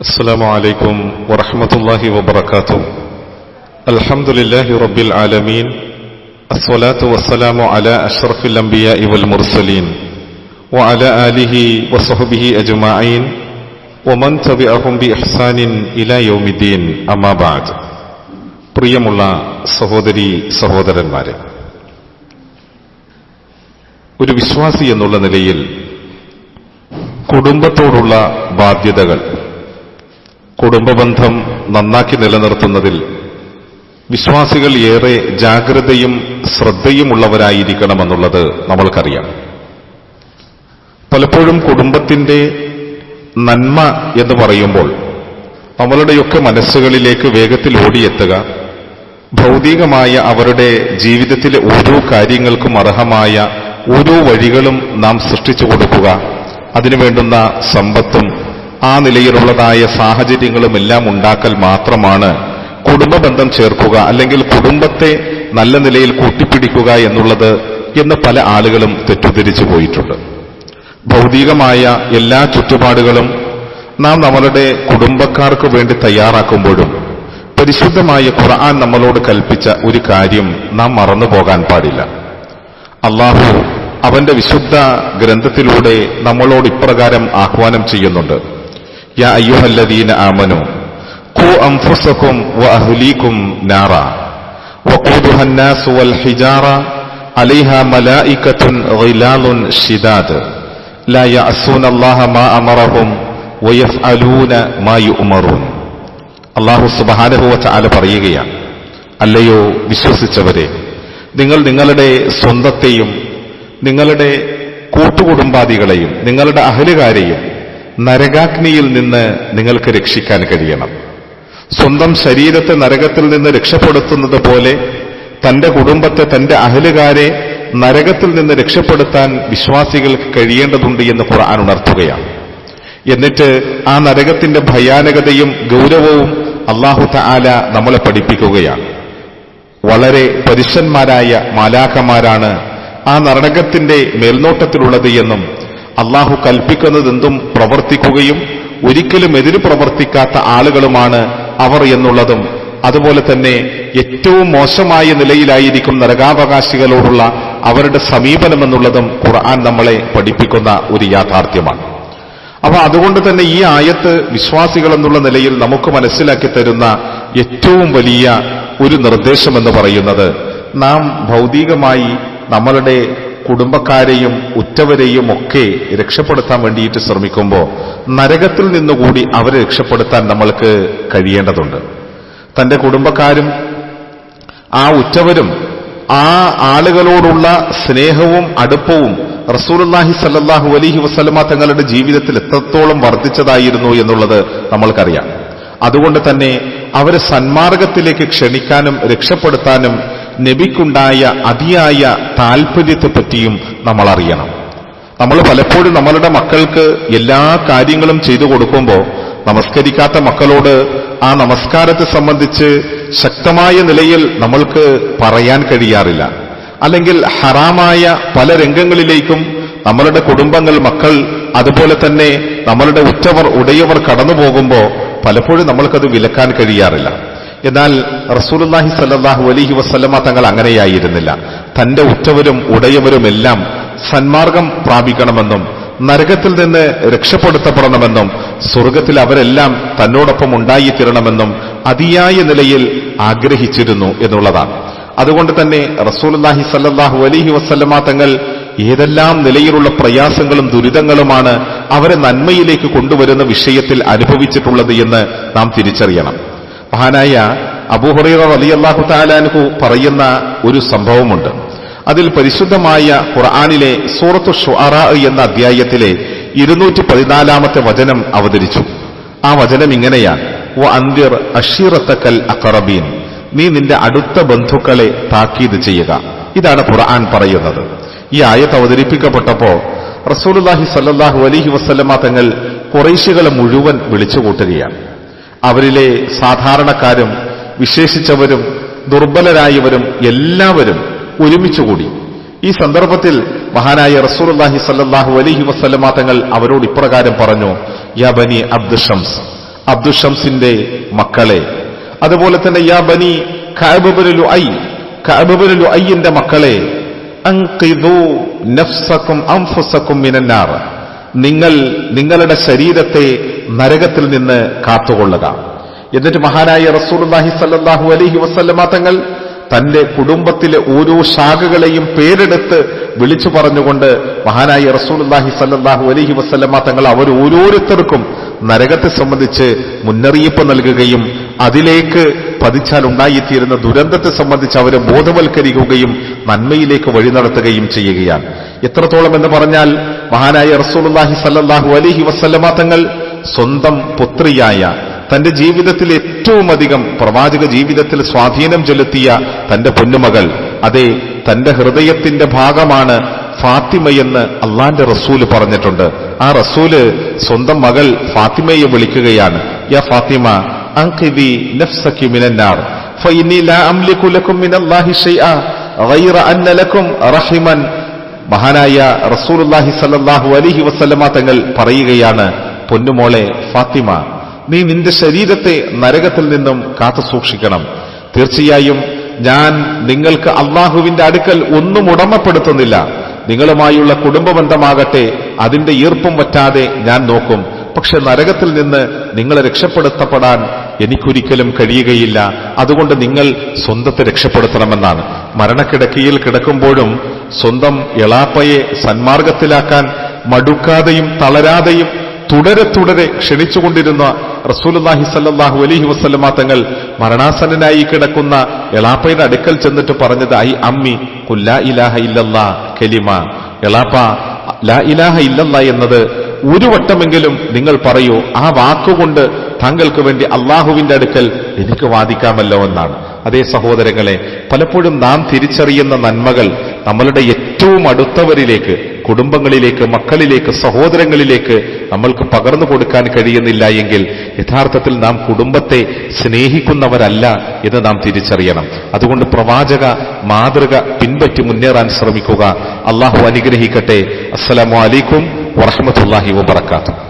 السلام عليكم ورحمة الله وبركاته الحمد لله رب العالمين الصلاة والسلام على أشرف الأنبياء والمرسلين وعلى آله وصحبه أجمعين ومن تبعهم بإحسان إلى يوم الدين أما بعد പ്രിയമുള്ള സഹോദരി സഹോദരന്മാരെ ഒരു വിശ്വാസി എന്നുള്ള നിലയിൽ കുടുംബത്തോടുള്ള ബാധ്യതകൾ കുടുംബബന്ധം നന്നാക്കി നിലനിർത്തുന്നതിൽ വിശ്വാസികൾ ഏറെ ജാഗ്രതയും ശ്രദ്ധയുമുള്ളവരായിരിക്കണമെന്നുള്ളത് നമ്മൾക്കറിയാം. പലപ്പോഴും കുടുംബത്തിന്റെ നന്മ എന്ന് പറയുമ്പോൾ നമ്മളുടെയൊക്കെ മനസ്സുകളിലേക്ക് വേഗത്തിൽ ഓടിയെത്തുക ഭൗതികമായ അവരുടെ ജീവിതത്തിലെ ഓരോ കാര്യങ്ങൾക്കും അർഹമായ ഓരോ വഴികളും നാം സൃഷ്ടിച്ചു കൊടുക്കുക അതിനുവേണ്ടുന്ന സമ്പത്തും ആ നിലയിലുള്ളതായ സാഹചര്യങ്ങളും എല്ലാം ഉണ്ടാക്കൽ മാത്രമാണ് കുടുംബബന്ധം ചേർക്കുക അല്ലെങ്കിൽ കുടുംബത്തെ നല്ല നിലയിൽ കൂട്ടിപ്പിടിക്കുക എന്നുള്ളത് എന്ന് പല ആളുകളും തെറ്റിദ്ധരിച്ചു പോയിട്ടുണ്ട്. ഭൗതികമായ എല്ലാ ചുറ്റുപാടുകളും നാം നമ്മളുടെ കുടുംബക്കാർക്ക് വേണ്ടി തയ്യാറാക്കുമ്പോഴും പരിശുദ്ധമായ ഖുർആൻ നമ്മളോട് കൽപ്പിച്ച ഒരു കാര്യം നാം മറന്നു പോകാൻ പാടില്ല. അള്ളാഹു അവന്റെ വിശുദ്ധ ഗ്രന്ഥത്തിലൂടെ നമ്മളോട് ഇപ്രകാരം ആഹ്വാനം ചെയ്യുന്നുണ്ട്. യാ അയ്യുഹല്ലദീന ആമനു ഖു അൻഫുസകും വഅഹ്ലീകും നാറ വഖൂദുഹ الناس والحجارة عليها ملائكة غلال شداد لا يعصون الله ما أمرهم ويفعلون ما يؤمرون അള്ളാഹു സുബാനുഭവ ചാല പറയുകയാണ് അല്ലയോ വിശ്വസിച്ചവരെ നിങ്ങൾ നിങ്ങളുടെ സ്വന്തത്തെയും നിങ്ങളുടെ കൂട്ടുകുടുംബാദികളെയും നിങ്ങളുടെ അഹലുകാരെയും നരകാഗ്നിയിൽ നിന്ന് നിങ്ങൾക്ക് രക്ഷിക്കാൻ കഴിയണം. സ്വന്തം ശരീരത്തെ നരകത്തിൽ നിന്ന് രക്ഷപ്പെടുത്തുന്നത് പോലെ തന്റെ കുടുംബത്തെ തന്റെ അഹലുകാരെ നരകത്തിൽ നിന്ന് രക്ഷപ്പെടുത്താൻ വിശ്വാസികൾക്ക് കഴിയേണ്ടതുണ്ട് എന്ന് ഖുർആൻ ഉണർത്തുകയാണ്. എന്നിട്ട് ആ നരകത്തിന്റെ ഭയാനകതയും ഗൗരവവും അള്ളാഹു താല നമ്മളെ പഠിപ്പിക്കുകയാണ്. വളരെ പരുഷന്മാരായ മാലാഖമാരാണ് ആ നരകത്തിന്റെ മേൽനോട്ടത്തിലുള്ളത് എന്നും അള്ളാഹു കൽപ്പിക്കുന്നതെന്തും പ്രവർത്തിക്കുകയും ഒരിക്കലും എതിര് പ്രവർത്തിക്കാത്ത ആളുകളുമാണ് അവർ എന്നുള്ളതും അതുപോലെ തന്നെ ഏറ്റവും മോശമായ നിലയിലായിരിക്കും നരകാവകാശികളോടുള്ള അവരുടെ സമീപനമെന്നുള്ളതും ഖുർആൻ നമ്മളെ പഠിപ്പിക്കുന്ന ഒരു യാഥാർത്ഥ്യമാണ്. അപ്പൊ അതുകൊണ്ട് തന്നെ ഈ ആയത്ത് വിശ്വാസികൾ എന്നുള്ള നിലയിൽ നമുക്ക് മനസ്സിലാക്കി തരുന്ന ഏറ്റവും വലിയ ഒരു നിർദ്ദേശമെന്ന് പറയുന്നത് നാം ഭൗതികമായി നമ്മളുടെ കുടുംബക്കാരെയും ഉറ്റവരെയും ഒക്കെ രക്ഷപ്പെടുത്താൻ വേണ്ടിയിട്ട് ശ്രമിക്കുമ്പോൾ നരകത്തിൽ നിന്നുകൂടി അവരെ രക്ഷപ്പെടുത്താൻ നമ്മൾക്ക് കഴിയേണ്ടതുണ്ട്. തന്റെ കുടുംബക്കാരും ആ ഉറ്റവരും ആ ആളുകളോടുള്ള സ്നേഹവും അടുപ്പവും റസൂലുല്ലാഹി സല്ലാഹു അലഹി വസ്ലമ തങ്ങളുടെ ജീവിതത്തിൽ എത്രത്തോളം വർദ്ധിച്ചതായിരുന്നു എന്നുള്ളത് നമ്മൾക്കറിയാം. അതുകൊണ്ട് തന്നെ അവരെ സന്മാർഗത്തിലേക്ക് ക്ഷണിക്കാനും രക്ഷപ്പെടുത്താനും നബിക്കുണ്ടായ അതിയായ താൽപര്യത്തെപ്പറ്റിയും നമ്മൾ അറിയണം നമ്മൾ പലപ്പോഴും നമ്മളുടെ മക്കൾക്ക് എല്ലാ കാര്യങ്ങളും ചെയ്തു കൊടുക്കുമ്പോൾ നമസ്കരിക്കാത്ത മക്കളോട് ആ നമസ്കാരത്തെ സംബന്ധിച്ച് ശക്തമായ നിലയിൽ നമ്മൾക്ക് പറയാൻ കഴിയാറില്ല. അല്ലെങ്കിൽ ഹറാമായ പല രംഗങ്ങളിലേക്കും നമ്മളുടെ കുടുംബങ്ങൾ മക്കൾ അതുപോലെ തന്നെ നമ്മളുടെ ഉറ്റവർ ഉടയവർ കടന്നു പോകുമ്പോൾ പലപ്പോഴും നമ്മൾക്കത് വിലക്കാൻ കഴിയാറില്ല. എന്നാൽ റസൂലുല്ലാഹി സല്ലാഹു അലഹി വസ്ലമ തങ്ങൾ അങ്ങനെയായിരുന്നില്ല. തന്റെ ഉറ്റവരും ഉടയവരുമെല്ലാം സന്മാർഗം പ്രാപിക്കണമെന്നും നരകത്തിൽ നിന്ന് രക്ഷപ്പെടുത്തപ്പെടണമെന്നും സ്വർഗത്തിൽ അവരെല്ലാം തന്നോടൊപ്പം ഉണ്ടായിത്തീരണമെന്നും അതിയായ നിലയിൽ ആഗ്രഹിച്ചിരുന്നു എന്നുള്ളതാണ്. അതുകൊണ്ട് തന്നെ റസൂലുല്ലാഹി സല്ലാഹു അലഹി വസ്ലമ തങ്ങൾ ഏതെല്ലാം നിലയിലുള്ള പ്രയാസങ്ങളും ദുരിതങ്ങളുമാണ് അവരെ നന്മയിലേക്ക് കൊണ്ടുവരുന്ന വിഷയത്തിൽ അനുഭവിച്ചിട്ടുള്ളത് എന്ന് നാം തിരിച്ചറിയണം. മഹാനായ അബൂഹുറൈറ അലി അള്ളാഹു താലാൻഹു പറയുന്ന ഒരു സംഭവമുണ്ട്. അതിൽ പരിശുദ്ധമായ ഖുർആാനിലെ സൂറത്തു ഷുഅറ എന്ന അധ്യായത്തിലെ ഇരുന്നൂറ്റി പതിനാലാമത്തെ വചനം അവതരിച്ചു. ആ വചനം ഇങ്ങനെയാണ്. വ അന്തിർ അഷീറത്തക്കൽ അക്കറബീൻ നീ നിന്റെ അടുത്ത ബന്ധുക്കളെ താക്കീത് ചെയ്യുക. ഇതാണ് ഖുർആൻ പറയുന്നത്. ഈ ആയത്ത് അവതരിപ്പിക്കപ്പെട്ടപ്പോ റസൂലുല്ലാഹി സല്ലാഹു അലഹി വസ്ലമ തങ്ങൾ കുറേശികളെ മുഴുവൻ വിളിച്ചുകൂട്ടുകയാണ്. അവരിലെ സാധാരണക്കാരും വിശേഷിച്ചവരും ദുർബലരായവരും എല്ലാവരും ഒരുമിച്ചുകൂടി. ഈ സന്ദർഭത്തിൽ മഹാനായ റസൂർഹി സല്ലാഹു അലഹി വസ്ലമാ തങ്ങൾ അവരോട് ഇപ്രകാരം പറഞ്ഞു യാ ബനി അബ്ദു ഷംസ് അബ്ദുഷംസിന്റെ മക്കളെ. അതുപോലെ തന്നെ യാ ബനി ഖാബുബുലു ഐ മക്കളെ നിങ്ങൾ നിങ്ങളുടെ ശരീരത്തെ നരകത്തിൽ നിന്ന് കാത്തുകൊള്ളുക. എന്നിട്ട് മഹാനായ റസൂലുള്ളാഹി സല്ലാഹു അലഹി വസല്ലമ തങ്ങൾ തന്റെ കുടുംബത്തിലെ ഓരോ ശാഖകളെയും പേരെടുത്ത് വിളിച്ചു പറഞ്ഞുകൊണ്ട് മഹാനായ റസൂലുള്ളാഹി സല്ലാഹു അലഹി വസല്ലമ തങ്ങൾ അവർ ഓരോരുത്തർക്കും നരകത്തെ സംബന്ധിച്ച് മുന്നറിയിപ്പ് നൽകുകയും അതിലേക്ക് പതിച്ചാൽ ഉണ്ടായിത്തീരുന്ന ദുരന്തത്തെ സംബന്ധിച്ച് അവരെ ബോധവൽക്കരിക്കുകയും നന്മയിലേക്ക് വഴി നടത്തുകയും ചെയ്യുകയാണ്. എത്രത്തോളം എന്ന് പറഞ്ഞാൽ മഹാനായ റസൂലുള്ളാഹി സല്ലാഹു അലഹി വസല്ലമ തങ്ങൾ സ്വന്തം പുത്രിയായ തന്റെ ജീവിതത്തിൽ ഏറ്റവും അധികം പ്രവാചക ജീവിതത്തിൽ സ്വാധീനം ചെലുത്തിയ തന്റെ പൊന്നുമകൾ അതെ തന്റെ ഹൃദയത്തിന്റെ ഭാഗമാണ് ഫാത്തിമയെന്ന് അള്ളാന്റെ റസൂൽ പറഞ്ഞിട്ടുണ്ട്. ആ റസൂൽ സ്വന്തം മകൾ ഫാത്തിമയെ വിളിക്കുകയാണ് യാ ഫാത്തിമ അങ്കിദി നഫ്സക്കി മിനന്നാർ ഫഇന്നി ലാ അംലികു ലക്കും മിനല്ലാഹി ഷൈഅ ഗൈറ അന്ന ലക്കും റഹിമൻ. മഹാനായ റസൂലുള്ളാഹി സല്ലല്ലാഹു അലൈഹി വസല്ലമ തങ്ങൾ പറയുകയാണ് പൊന്നുമോളെ ഫാത്തിമ നീ നിന്റെ ശരീരത്തെ നരകത്തിൽ നിന്നും കാത്തു സൂക്ഷിക്കണം തീർച്ചയായും ഞാൻ നിങ്ങൾക്ക് അള്ളാഹുവിന്റെ അടുക്കൽ ഒന്നും ഉടമപ്പെടുത്തുന്നില്ല. നിങ്ങളുമായുള്ള കുടുംബ ബന്ധമാകട്ടെ അതിന്റെ ഈർപ്പം വറ്റാതെ ഞാൻ നോക്കും. പക്ഷെ നരകത്തിൽ നിന്ന് നിങ്ങളെ രക്ഷപ്പെടുത്തപ്പെടാൻ എനിക്കൊരിക്കലും കഴിയുകയില്ല. അതുകൊണ്ട് നിങ്ങൾ സ്വന്തത്തെ രക്ഷപ്പെടുത്തണമെന്നാണ്. മരണക്കിടക്കിയിൽ കിടക്കുമ്പോഴും സ്വന്തം എളാപ്പയെ സന്മാർഗത്തിലാക്കാൻ മടുക്കാതെയും തളരാതെയും തുടരെ തുടരെ ക്ഷണിച്ചുകൊണ്ടിരുന്ന റസൂലുല്ലാഹി സല്ലാഹു അലഹി വസല്ലമ തങ്ങൾ മരണാസന്നനായി കിടക്കുന്ന എളാപ്പയുടെ അടുക്കൽ ചെന്നിട്ട് പറഞ്ഞത് ഐ അമ്മി കുല്ലാ ഇലാഹ ഇല്ലല്ലാ കലിമ. എളാപ്പ ലാ ഇലാഹ ഇല്ലല്ലാ എന്നത് ഒരു വട്ടമെങ്കിലും നിങ്ങൾ പറയൂ ആ വാക്കുകൊണ്ട് താങ്കൾക്ക് വേണ്ടി അള്ളാഹുവിന്റെ അടുക്കൽ എനിക്ക് വാദിക്കാമല്ലോ എന്നാണ്. അതേ സഹോദരങ്ങളെ പലപ്പോഴും നാം തിരിച്ചറിയുന്ന നന്മകൾ നമ്മളുടെ ഏറ്റവും അടുത്തവരിലേക്ക് കുടുംബങ്ങളിലേക്ക് മക്കളിലേക്ക് സഹോദരങ്ങളിലേക്ക് നമ്മൾക്ക് പകർന്നു കൊടുക്കാൻ കഴിയുന്നില്ല എങ്കിൽ യഥാർത്ഥത്തിൽ നാം കുടുംബത്തെ സ്നേഹിക്കുന്നവരല്ല എന്ന് നാം തിരിച്ചറിയണം. അതുകൊണ്ട് പ്രവാചക മാതൃക പിൻപറ്റി മുന്നേറാൻ ശ്രമിക്കുക. അള്ളാഹു അനുഗ്രഹിക്കട്ടെ. അസ്സലാമു അലൈക്കും വറഹമത്തല്ലാഹി വബർക്കാത്തു